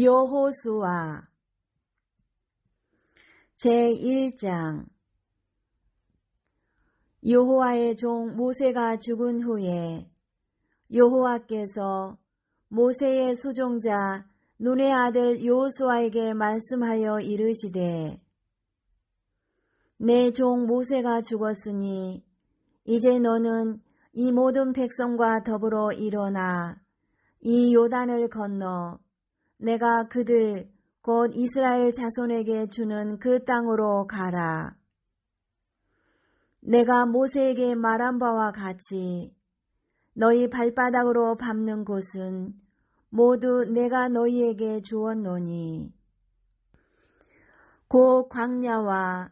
여호수아 제1장. 여호와의 종 모세가 죽은 후에 여호와께서 모세의 수종자 눈의 아들 여호수아에게 말씀하여 이르시되 내 종 모세가 죽었으니 이제 너는 이 모든 백성과 더불어 일어나 이 요단을 건너 내가 그들 곧 이스라엘 자손에게 주는 그 땅으로 가라. 내가 모세에게 말한 바와 같이 너희 발바닥으로 밟는 곳은 모두 내가 너희에게 주었노니 곧 광야와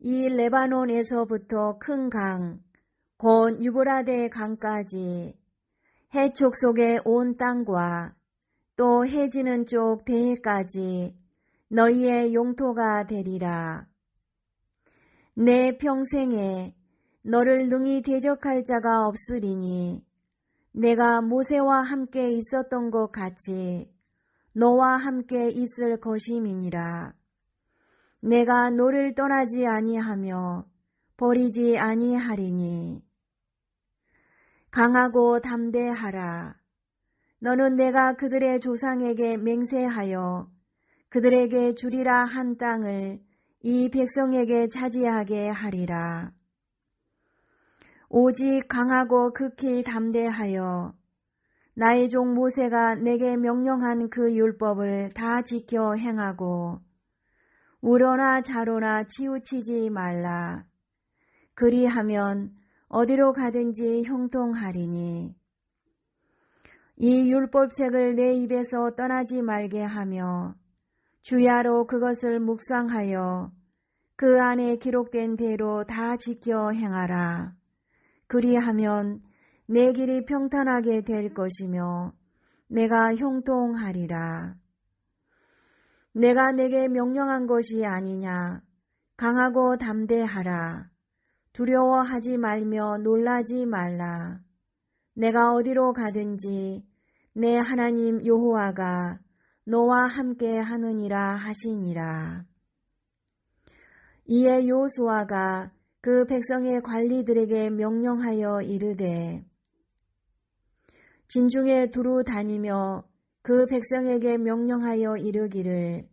이 레바논에서부터 큰 강, 곧 유브라데 강까지 해촉 속의 온 땅과 또 해지는 쪽 대해까지 너희의 용토가 되리라. 내 평생에 너를 능히 대적할 자가 없으리니 내가 모세와 함께 있었던 것 같이 너와 함께 있을 것임이니라. 내가 너를 떠나지 아니하며 버리지 아니하리니 강하고 담대하라. 너는 내가 그들의 조상에게 맹세하여 그들에게 주리라 한 땅을 이 백성에게 차지하게 하리라. 오직 강하고 극히 담대하여 나의 종 모세가 내게 명령한 그 율법을 다 지켜 행하고 우러나 자로나 치우치지 말라. 그리하면 어디로 가든지 형통하리니 이 율법책을 내 입에서 떠나지 말게 하며 주야로 그것을 묵상하여 그 안에 기록된 대로 다 지켜 행하라. 그리하면 내 길이 평탄하게 될 것이며 내가 형통하리라. 내가 내게 명령한 것이 아니냐. 강하고 담대하라. 두려워하지 말며 놀라지 말라. 내가 어디로 가든지 내 하나님 여호와가 너와 함께 하느니라 하시니라. 이에 요수아가 그 백성의 관리들에게 명령하여 이르되 진중에 두루 다니며 그 백성에게 명령하여 이르기를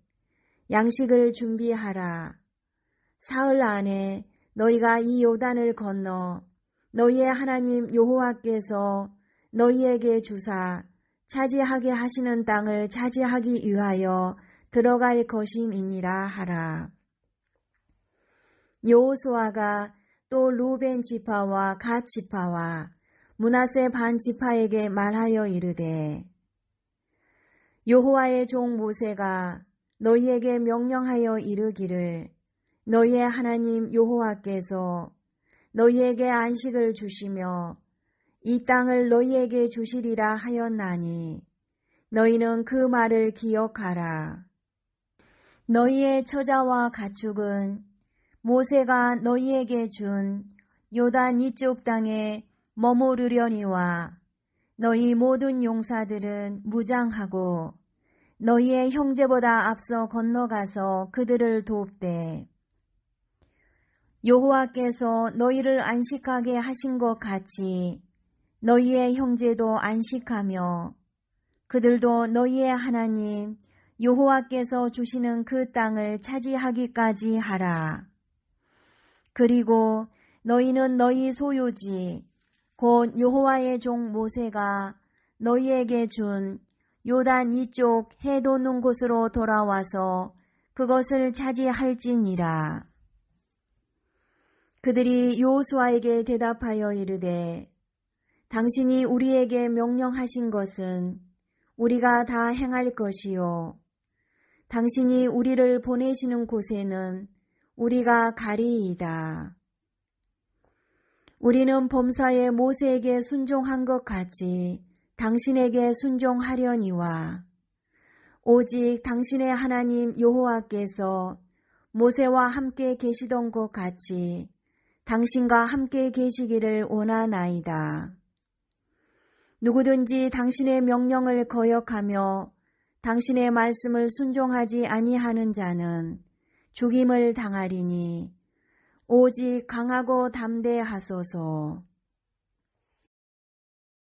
양식을 준비하라. 사흘 안에 너희가 이 요단을 건너 너희의 하나님 여호와께서 너희에게 주사 차지하게 하시는 땅을 차지하기 위하여 들어갈 것임이니라 하라. 여호수아가 또 루벤 지파와 갓 지파와 문하세 반 지파에게 말하여 이르되 여호와의 종 모세가 너희에게 명령하여 이르기를 너희의 하나님 여호와께서 너희에게 안식을 주시며 이 땅을 너희에게 주시리라 하였나니 너희는 그 말을 기억하라. 너희의 처자와 가축은 모세가 너희에게 준 요단 이쪽 땅에 머무르려니와 너희 모든 용사들은 무장하고 너희의 형제보다 앞서 건너가서 그들을 돕되 여호와께서 너희를 안식하게 하신 것 같이 너희의 형제도 안식하며 그들도 너희의 하나님 여호와께서 주시는 그 땅을 차지하기까지 하라. 그리고 너희는 너희 소유지 곧 여호와의 종 모세가 너희에게 준 요단 이쪽 해 돋는 곳으로 돌아와서 그것을 차지할지니라. 그들이 요수아에게 대답하여 이르되 당신이 우리에게 명령하신 것은 우리가 다 행할 것이요. 당신이 우리를 보내시는 곳에는 우리가 가리이다. 우리는 범사에 모세에게 순종한 것 같이 당신에게 순종하려니와 오직 당신의 하나님 여호와께서 모세와 함께 계시던 것 같이 당신과 함께 계시기를 원하나이다. 누구든지 당신의 명령을 거역하며 당신의 말씀을 순종하지 아니하는 자는 죽임을 당하리니 오직 강하고 담대하소서.